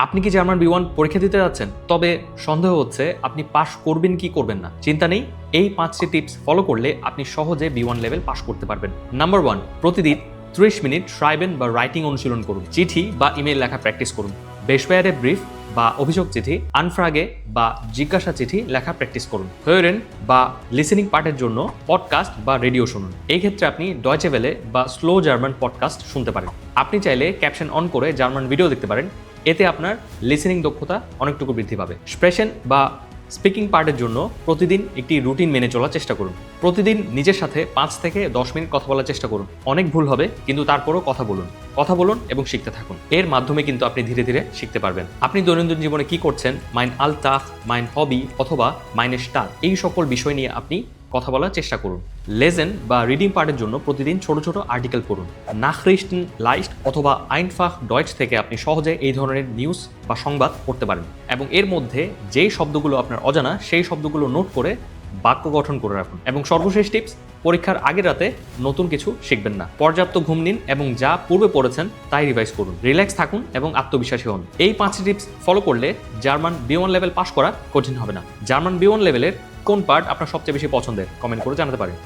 আপনি কি German B one পরীক্ষা দিতে যাচ্ছেন? তবে সন্দেহ হচ্ছে আপনি পাশ করবেন কি করবেন না। চিন্তা নেই, এই পাঁচটি টিপস ফলো করলে আপনি সহজে বি ওয়ান লেভেল পাশ করতে পারবেন। নাম্বার ওয়ান, প্রতিদিন ত্রিশ মিনিট ট্রাইবেন বা রাইটিং অনুশীলন করুন। চিঠি বা ইমেল লেখা প্র্যাকটিস করুন। বেশবায়ারে ব্রিফ বা অভিযোগ চিঠি আনফ্রাগে বা জিজ্ঞাসা চিঠি লেখা প্র্যাকটিস করুন। হয়েরেন বা লিসেনিং পার্টের জন্য পডকাস্ট বা রেডিও শুনুন। এই ক্ষেত্রে আপনি ডয়চে ভেলে বা স্লো জার্মান পডকাস্ট শুনতে পারেন। আপনি চাইলে ক্যাপশন অন করে জার্মান ভিডিও দেখতে পারেন। এতে আপনার লিসেনিং দক্ষতা অনেকটুকু বৃদ্ধি পাবে। স্প্রেশন বা স্পিকিং পার্টের জন্য প্রতিদিন একটি রুটিন মেনে চলার চেষ্টা করুন। প্রতিদিন নিজের সাথে পাঁচ থেকে দশ মিনিট কথা বলার চেষ্টা করুন। অনেক ভুল হবে, কিন্তু তারপরও কথা বলুন। কথা বলুন এবং শিখতে থাকুন। এর মাধ্যমে কিন্তু আপনি ধীরে ধীরে শিখতে পারবেন। আপনি দৈনন্দিন জীবনে কি করছেন? মাইন আলতাহ মাইন হবি অথবা মাইনে স্টার এই সকল বিষয় নিয়ে আপনি কথা বলার চেষ্টা করুন। লেজেন বা রিডিং পার্টের জন্য প্রতিদিন ছোট ছোট আর্টিকেল পড়ুন। নাখ্রিস্টিন লাইস্ট অথবা আইনফাহ ডয়েটস থেকে আপনি সহজে এই ধরনের নিউজ বা সংবাদ পড়তে পারেন। এবং এর মধ্যে যেই শব্দগুলো আপনার অজানা, সেই শব্দগুলো নোট করে বাক্য গঠন করে রাখুন। এবং সর্বশেষ টিপস পরীক্ষার আগের রাতে নতুন কিছু শিখবেন না। পর্যাপ্ত ঘুম নিন এবং যা পূর্বে পড়েছেন তাই রিভাইজ করুন। রিল্যাক্স থাকুন এবং আত্মবিশ্বাসী হন। এই পাঁচটি টিপস ফলো করলে German B one level pass করা কঠিন হবে না। জার্মান বি ওয়ান লেভেলের কোন পার্ট আপনার সবচেয়ে বেশি পছন্দের? কমেন্ট করে জানাতে পারেন।